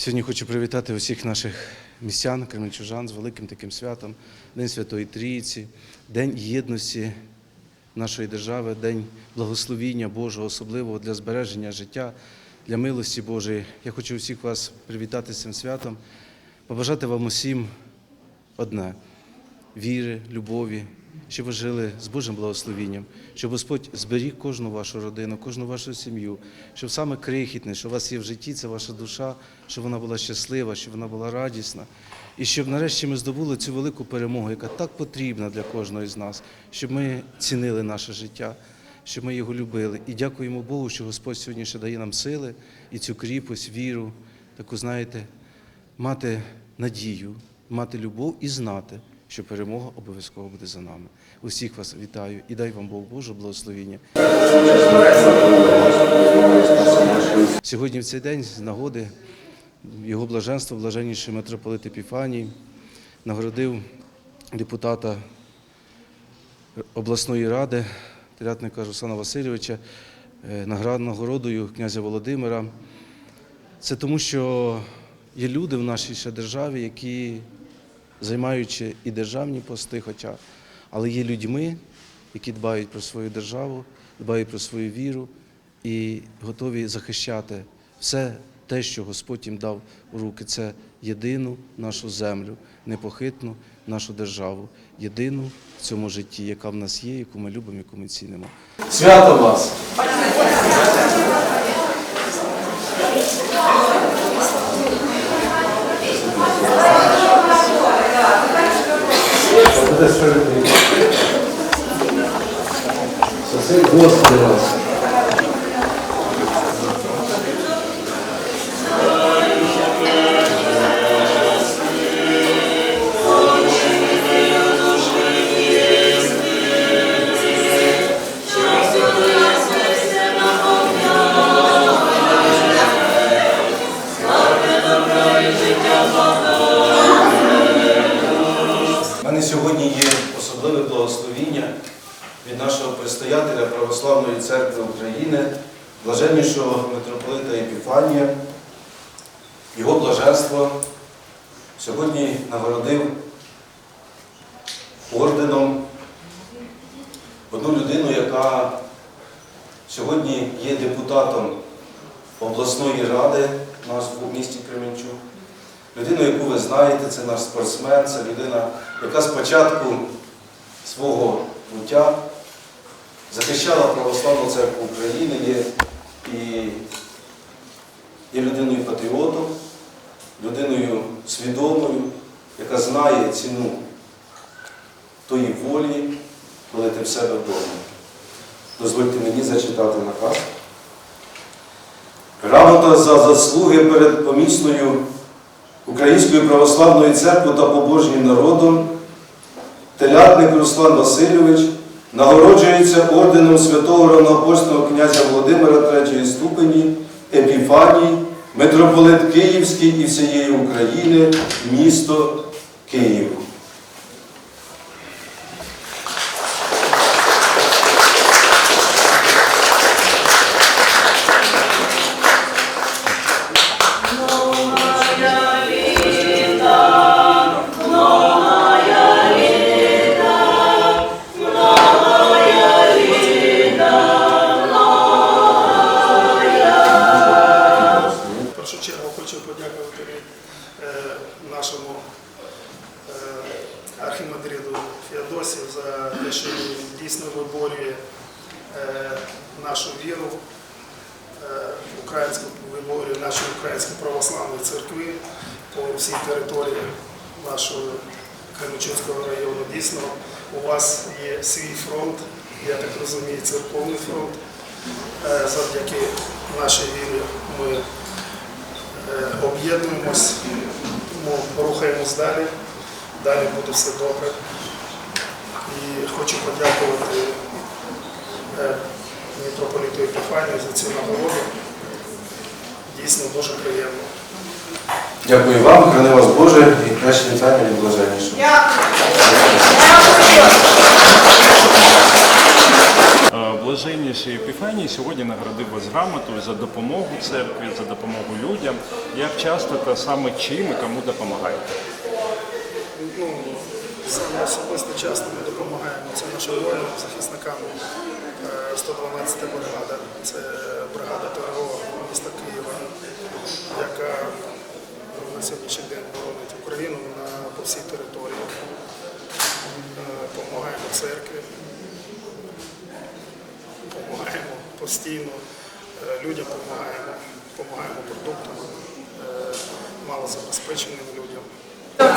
Сьогодні хочу привітати усіх наших містян, кременчужан з великим таким святом, День Святої Трійці, День єдності нашої держави, День благословіння Божого, особливого для збереження життя, для милості Божої. Я хочу всіх вас привітати цим святом, побажати вам усім одне віри, любові, щоб ви жили з Божим благословінням, щоб Господь зберіг кожну вашу родину, кожну вашу сім'ю, щоб саме крихітне, що у вас є в житті, це ваша душа, щоб вона була щаслива, щоб вона була радісна. І щоб нарешті ми здобули цю велику перемогу, яка так потрібна для кожного з нас, щоб ми цінили наше життя, щоб ми його любили. І дякуємо Богу, що Господь сьогодні ще дає нам сили і цю кріпость, віру, таку, знаєте, мати надію, мати любов і знати, що перемога обов'язково буде за нами. Усіх вас вітаю і дай вам Бог Божого благословіння. Сьогодні в цей день з нагоди його блаженство, блаженніший митрополит Епіфаній, нагородив депутата обласної ради Телятника Руслана Васильовича е, нагородою князя Володимира. Це тому, що є люди в нашій ще державі, які, займаючи і державні пости, хоча, але є людьми, які дбають про свою державу, дбають про свою віру і готові захищати все те, що Господь їм дав у руки. Це єдину нашу землю, непохитну нашу державу, єдину в цьому житті, яка в нас є, яку ми любимо, яку ми цінимо. Свято вас! Господи вас. У мене сьогодні є особливе благословіння від нашого предстоятеля Православної церкви України, блаженнішого митрополита Епіфанія. Його блаженство сьогодні нагородив орденом одну людину, яка сьогодні є депутатом обласної ради у нас в місті Кременчук. Людину, яку ви знаєте, це наш спортсмен, це людина, яка спочатку свого буття захищала Православну церкву України, є, і є людиною патріотом, людиною свідомою, яка знає ціну тої волі, коли ти в себе вдома. Дозвольте мені зачитати наказ. Грамота за заслуги перед помісною Українською православної церкви та побожнім народом телятник Руслан Васильович нагороджується орденом святого равноапостного князя Володимира III ступені, Епіфаній, митрополит Київський і всієї України, місто Київ. Нашому е, архімандриту Феодосію за те, що він дійсно виборює е, нашу віру, е, українську виборює нашої української православної церкви по всій території нашого Кременчуцького району. Дійсно, у вас є свій фронт, я так розумію, церковний фронт. Завдяки нашій вірі ми об'єднуємось, тому рухаємось далі, далі буде все добре. І хочу подякувати е, митрополіту Епіфанію за цю нагороду. Дійсно дуже приємно. Дякую вам, храни вас Боже, і наші вітання від блаженнішого. Е, Блаженніший Епіфаній сьогодні наградив вас грамотою за допомогу церкві, за допомогу людям. Як часто та саме чим і кому допомагаєте? Ну, саме особисто часто ми допомагаємо це нашим воїнам, захисникам. Е, 112 бригада, це бригада ТРО міста Києва, яка на сьогоднішній день боронить Україну на, по всій території. Е, Допомагаємо церкві, допомагаємо постійно, е, людям допомагаємо, допомагаємо продуктам, е, малозабезпеченим людям. Так,